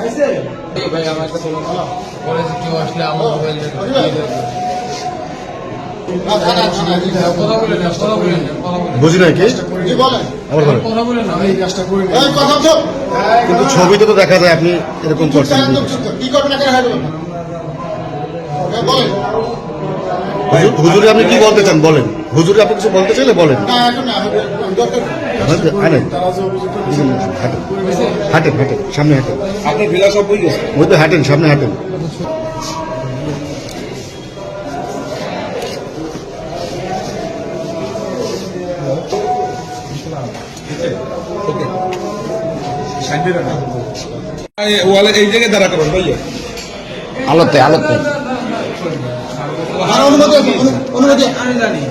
ভাই কেউ আসলে আমার মোবাইল কথা কথা বলে কথা বলে বুঝি নাই কি? বলেন? কিন্তু ছবিতে তো দেখা যায় আপনি এরকম করছেন হুজুর- হুজুরে আপনি কি বলতে চান? বলেন। হুজুরে আপনি কিছু বলতে চাইলে বলেন। হাঁটেন। হাঁটেন সামনে হাঁটেন। আপনার ভিলা সব ওই তো হাঁটেন সামনে হাঁটেন। এই- ওয়ালে এই জায়গায় দাঁড়া করেন ভাইয়া। আলোতে। আলোতে আমি জানি।